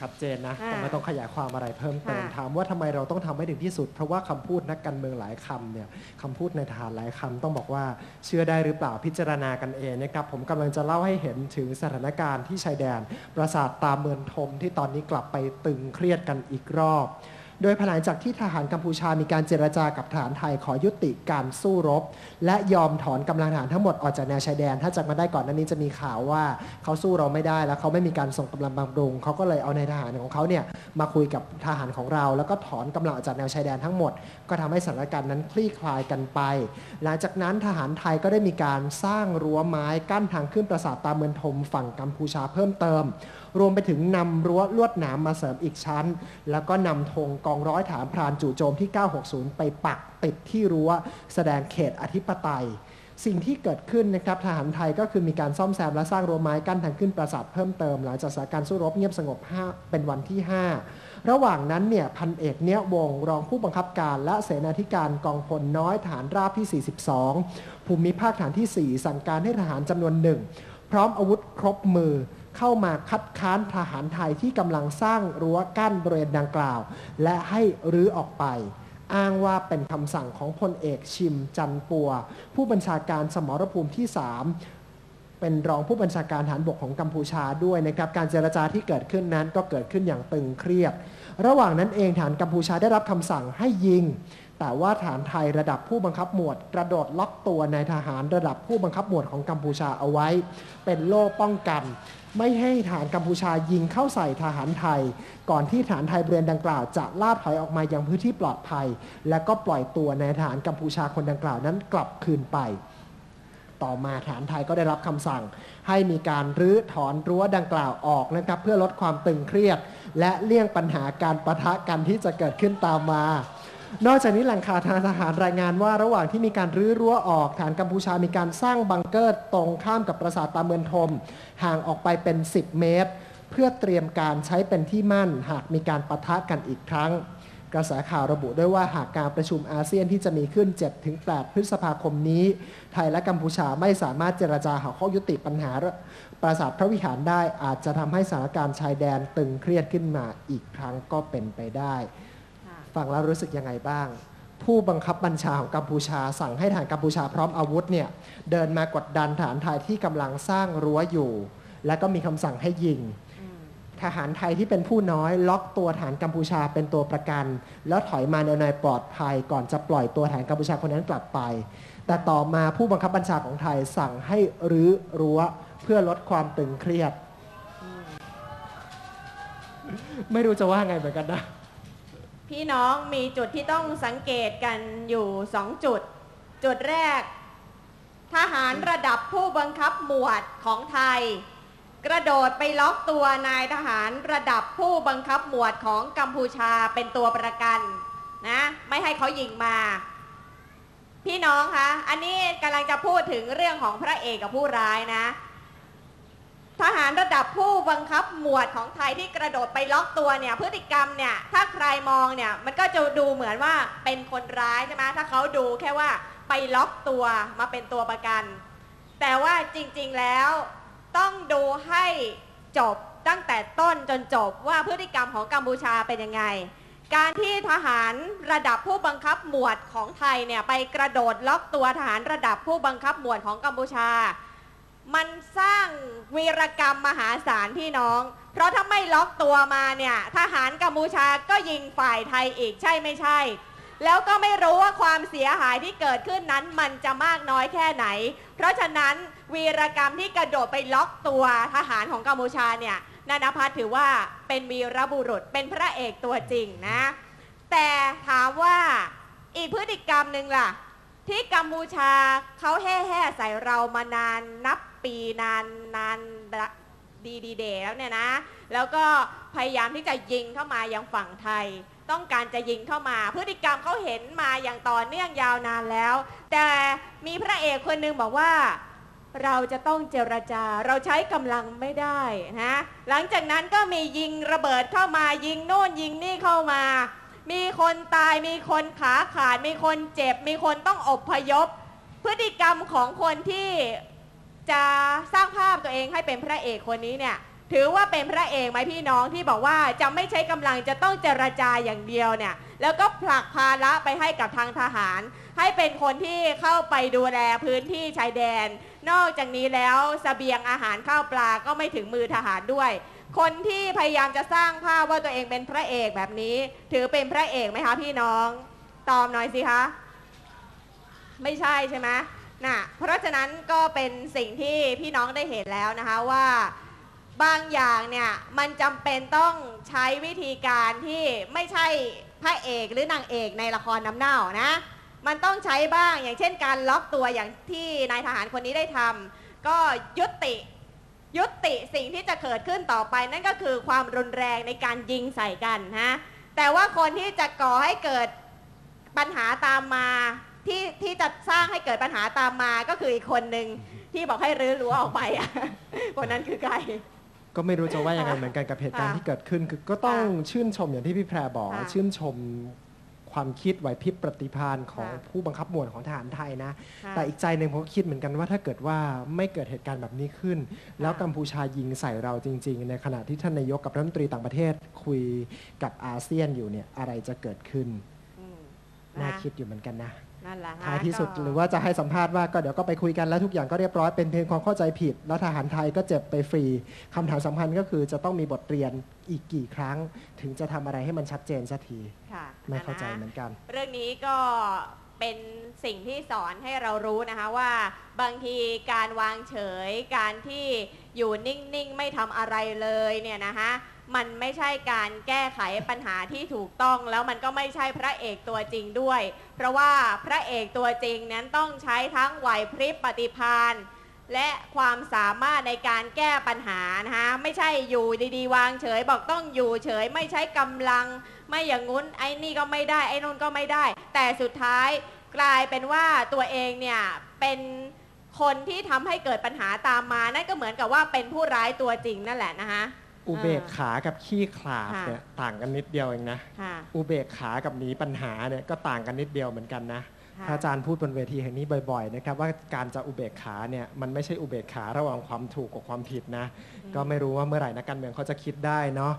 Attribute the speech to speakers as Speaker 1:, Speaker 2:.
Speaker 1: ชัดเจนนะ
Speaker 2: อ่า
Speaker 1: แต่ไม่ต้องขยายความอะไรเพิ่มเติม
Speaker 2: ค่ะ
Speaker 1: ถามว่าทำไมเราต้องทำให้ถึงที่สุด เพราะว่าคำพูดนักการเมืองหลายคำเนี่ยคำพูดในทหารหลายคำต้องบอกว่าเชื่อได้หรือเปล่าพิจารณากันเองนะครับผมกำลังจะเล่าให้เห็นถึงสถานการณ์ที่ชายแดน ปราสาทตาเมืองทมที่ตอนนี้กลับไปตึงเครียดกันอีกรอบ โดยภายหลังจากที่ทหารกัมพูชามีการเจรจากับทหารไทยขอยุติการสู้รบ และยอมถอนกำลังทหารทั้งหมดออกจากแนวชายแดน ถ้าจำมาได้ก่อนหน้านี้จะมีข่าวว่าเขาสู้เราไม่ได้แล้วเขาไม่มีการส่งกำลังบำรุงเขาก็เลยเอาในทหารของเขาเนี่ยมาคุยกับทหารของเรา แล้วก็ถอนกำลังออกจากแนวชายแดนทั้งหมด ก็ทำให้สถานการณ์นั้นคลี่คลายกันไป หลังจากนั้นทหารไทยก็ได้มีการสร้างรั้วไม้กั้นทางขึ้นปราสาทตาเมืองทมฝั่งกัมพูชาเพิ่มเติม รวมไปถึงนำรั้วลวดหนามมาเสริมอีกชั้น แล้วก็นำธงกองร้อยฐานพรานจู่โจมที่ 960 ไปปักติดที่รั้วแสดงเขตอธิปไตย สิ่งที่เกิดขึ้นนะครับทหารไทยก็คือมีการซ่อมแซมและสร้างรั้วไม้กั้นทางขึ้นปราสาทเพิ่มเติมหลังจากสถานการณ์สู้รบเงียบสงบ 5 เป็นวันที่ 5 ระหว่างนั้นเนี่ยพันเอกเนี้ยวงรองผู้บังคับการและเสนาธิการกองพลน้อยฐานราบที่ 42 ภูมิภาคฐานที่ 4 สั่งการให้ทหารจำนวนหนึ่งพร้อมอาวุธครบมือ เข้ามาคัดค้านทหารไทยที่กำลังสร้างรั้วกั้นบริเวณดังกล่าว และให้รื้อออกไป อ้างว่าเป็นคำสั่งของพลเอกชิมจันปัว ผู้บัญชาการสมรภูมิที่ 3เป็นรองผู้บัญชาการฐานบกของกัมพูชาด้วยนะครับการเจรจาที่เกิดขึ้นนั้นก็เกิดขึ้นอย่างตึงเครียด ระหว่างนั้นเองฐานกัมพูชาได้รับคำสั่งให้ยิง แต่ว่าฐานไทยระดับผู้บังคับหมวด กระโดดล็อกตัวนายทหารระดับผู้บังคับหมวดของกัมพูชาเอาไว้ เป็นโล่ป้องกัน ไม่ให้ฐานกัมพูชายิงเข้าใส่ทหารไทย ก่อนที่ฐานไทยบริเวณดังกล่าวจะล่าถอยออกมายังพื้นที่ปลอดภัย และก็ปล่อยตัวนายทหารกัมพูชาคนดังกล่าวนั้นกลับคืนไปต่อมาฐานไทยก็ได้รับคำสั่ง ให้มีการรื้อถอนรั้วดังกล่าวออกนะครับ เพื่อลดความตึงเครียด และเลี่ยงปัญหาการประทะกันที่จะเกิดขึ้นตามมา นอกจากนี้แหล่งข่าวทางทหารรายงานว่าระหว่างที่มีการรื้อรั้วออกฐานกัมพูชามีการสร้างบังเกอร์ตรงข้ามกับปราสาทตาเมืองทม ห่างออกไปเป็น 10 เมตร เพื่อเตรียมการใช้เป็นที่มั่น หากมีการปะทะกันอีกครั้ง กระแสข่าวระบุด้วยว่าหากการประชุมอาเซียนที่จะมีขึ้น 7-8 พฤษภาคมนี้ ไทยและกัมพูชาไม่สามารถเจรจาหาข้อยุติปัญหาปราสาทพระวิหารได้อาจจะทำให้สถานการณ์ชายแดนตึงเครียดขึ้นมาอีกครั้งก็เป็นไปได้ ฟังแล้วรู้สึกยังไงบ้าง ผู้บังคับบัญชาของกัมพูชา สั่งให้ทหารกัมพูชาพร้อมอาวุธเนี่ยเดินมากดดันฐานไทยที่กำลังสร้างรั้วอยู่ และก็มีคำสั่งให้ยิง
Speaker 2: อืม
Speaker 1: ทหารไทยที่เป็นผู้น้อยล็อกตัวฐานกัมพูชาเป็นตัวประกัน แล้วถอยมาในในปลอดภัย ก่อนจะปล่อยตัวฐานกัมพูชาคนนั้นกลับไป แต่ต่อมาผู้บังคับบัญชาของไทยสั่งให้รื้อรั้วเพื่อลดความตึงเครียด ไม่รู้จะว่าไงเหมือนกันนะ
Speaker 2: พี่น้องมีจุดที่ต้องสังเกตกันอยู่สองจุด จุดแรก ทหารระดับผู้บังคับหมวดของไทย กระโดดไปล็อกตัวนายทหารระดับผู้บังคับหมวดของกัมพูชาเป็นตัวประกันนะไม่ให้เขายิงมา พี่น้องคะอันนี้กำลังจะพูดถึงเรื่องของพระเอกกับผู้ร้ายนะ ทหารระดับผู้บังคับหมวดของไทยที่กระโดดไปล็อกตัวเนี่ยพฤติกรรมเนี่ยถ้าใครมองเนี่ยมันก็จะดูเหมือนว่าเป็นคนร้ายใช่ไหมถ้าเขาดูแค่ว่าไปล็อกตัวมาเป็นตัวประกัน แต่ว่าจริงๆแล้วต้องดูให้จบตั้งแต่ต้นจนจบว่าพฤติกรรมของกัมพูชาเป็นยังไง การที่ทหารระดับผู้บังคับหมวดของไทยเนี่ยไปกระโดดล็อกตัวทหารระดับผู้บังคับหมวดของกัมพูชา มันสร้างวีรกรรมมหาศาลพี่น้อง เพราะถ้าไม่ล็อกตัวมาเนี่ยทหารกัมพูชาก็ยิงฝ่ายไทยอีกใช่ไม่ใช่ แล้วก็ไม่รู้ว่าความเสียหายที่เกิดขึ้นนั้นมันจะมากน้อยแค่ไหน เพราะฉะนั้นวีรกรรมที่กระโดดไปล็อกตัวทหารของกัมพูชาเนี่ยนานาพัฒน์ถือว่าเป็นวีรบุรุษเป็นพระเอกตัวจริงนะ แต่ถามว่าอีกพฤติกรรมหนึ่งล่ะ ที่กัมพูชาเขาแห่ๆใส่เรามานานนับปีนานนานดีดีเดย์แล้วเนี่ยนะ แล้วก็พยายามที่จะยิงเข้ามายังฝั่งไทย ต้องการจะยิงเข้ามา พฤติกรรมเขาเห็นมาอย่างต่อเนื่องยาวนานแล้ว แต่มีพระเอกคนหนึ่งบอกว่าเราจะต้องเจรจาเราใช้กำลังไม่ได้นะหลังจากนั้นก็มียิงระเบิดเข้ามายิงโน่นยิงนี่เข้ามา มีคนตายมีคนขาขาด มีคนเจ็บ มีคนต้องอบพยพ พฤติกรรมของคนที่จะสร้างภาพตัวเองให้เป็นพระเอกคนนี้เนี่ย ถือว่าเป็นพระเอกไหมพี่น้องที่บอกว่าจะไม่ใช้กำลังจะต้องเจรจาอย่างเดียวเนี่ย แล้วก็ผลักภาระไปให้กับทางทหาร ให้เป็นคนที่เข้าไปดูแลพื้นที่ชายแดน นอกจากนี้แล้วเสบียงอาหารข้าวปลาก็ไม่ถึงมือทหารด้วย คนที่พยายามจะสร้างภาพว่าตัวเองเป็นพระเอกแบบนี้ ถือเป็นพระเอกไหมคะพี่น้อง ตอบหน่อยสิคะ ไม่ใช่ใช่ไหมน่ะเพราะฉะนั้นก็เป็นสิ่งที่พี่น้องได้เห็นแล้วนะคะว่าบางอย่างเนี่ยมันจำเป็นต้องใช้วิธีการที่ไม่ใช่พระเอกหรือนางเอกในละครน้ำเน่านะ มันต้องใช้บ้างอย่างเช่นการล็อกตัวอย่างที่นายทหารคนนี้ได้ทำก็ยุติ ยุติสิ่งที่จะเกิดขึ้นต่อไป นั่นก็คือความรุนแรงในการยิงใส่กันนะแต่ว่าคนที่จะก่อให้เกิดปัญหาตามมาที่ที่จะสร้างให้เกิดปัญหาตามมาก็คืออีกคนหนึ่งที่บอกให้รื้อรั้วออกไปอะคนนั้นคือใคร
Speaker 1: ก็ไม่รู้จะว่ายังไงเหมือนกันกับเหตุการณ์
Speaker 2: ค่ะ
Speaker 1: ที่เกิดขึ้น คือก็ต้องชื่นชมอย่างที่พี่แพรบอก
Speaker 2: ค่ะ
Speaker 1: ชื่นชม ความคิดไหวพริบปฏิภาณของ
Speaker 2: ค่ะ
Speaker 1: ผู้บังคับหมวดของทหารไทยนะ
Speaker 2: ค่ะ
Speaker 1: แต่อีกใจหนึ่งผมก็คิดเหมือนกันว่าถ้าเกิดว่าไม่เกิดเหตุการณ์แบบนี้ขึ้น แล้วกัมพูชายิงใส่เราจริง ๆ ในขณะที่ท่านนายกกับรัฐมนตรีต่างประเทศคุยกับอาเซียนอยู่เนี่ยอะไรจะเกิดขึ้น
Speaker 2: อืม
Speaker 1: น่า
Speaker 2: นะ
Speaker 1: คิดอยู่เหมือนกันนะ
Speaker 2: นั่นแหละฮะ
Speaker 1: ท้ายที่สุด
Speaker 2: ก็
Speaker 1: หรือว่าจะให้สัมภาษณ์ว่าก็เดี๋ยวก็ไปคุยกันแล้วทุกอย่างก็เรียบร้อยเป็นเพียงความเข้าใจผิด แล้วทหารไทยก็เจ็บไปฟรีคำถามสำคัญก็คือจะต้องมีบทเรียนอีกกี่ครั้ง ถึงจะทำอะไรให้มันชัดเจนสักที
Speaker 2: ค่ะ
Speaker 1: ไม่เข้าใจ
Speaker 2: นะ
Speaker 1: เหมือนกัน
Speaker 2: เรื่องนี้ก็เป็นสิ่งที่สอนให้เรารู้นะคะว่า บางทีการวางเฉยการที่อยู่นิ่งๆ ไม่ทำอะไรเลยเนี่ยนะคะ มันไม่ใช่การแก้ไขปัญหาที่ถูกต้องแล้วมันก็ไม่ใช่พระเอกตัวจริงด้วย เพราะว่าพระเอกตัวจริงนั้นต้องใช้ทั้งไหวพริบปฏิภาณและความสามารถในการแก้ปัญหานะคะไม่ใช่อยู่ดีๆ วางเฉย บอกต้องอยู่เฉย ไม่ใช้กำลัง ไม่อย่างงุ้นไอ้นี่ก็ไม่ได้ไอ้นู่นก็ไม่ได้ แต่สุดท้ายกลายเป็นว่าตัวเองเนี่ยเป็นคนที่ทำให้เกิดปัญหาตามมานั่นก็เหมือนกับว่าเป็นผู้ร้ายตัวจริงนั่นแหละนะคะ
Speaker 1: อุเบกขากับขี้ขลาด
Speaker 2: ค่ะ
Speaker 1: เนี่ยต่างกันนิดเดียวเองนะ
Speaker 2: ค่ะ
Speaker 1: อุเบกขากับหนีปัญหาเนี่ยก็ต่างกันนิดเดียวเหมือนกันนะ
Speaker 2: ค่ะ
Speaker 1: พระอาจารย์พูดบนเวทีแห่งนี้บ่อยๆนะครับว่าการจะอุเบกขาเนี่ยมันไม่ใช่อุเบกขาระหว่างความถูกกับความผิดนะ ก็ไม่รู้ว่าเมื่อไหร่นักการเมืองเขาจะคิดได้เนาะ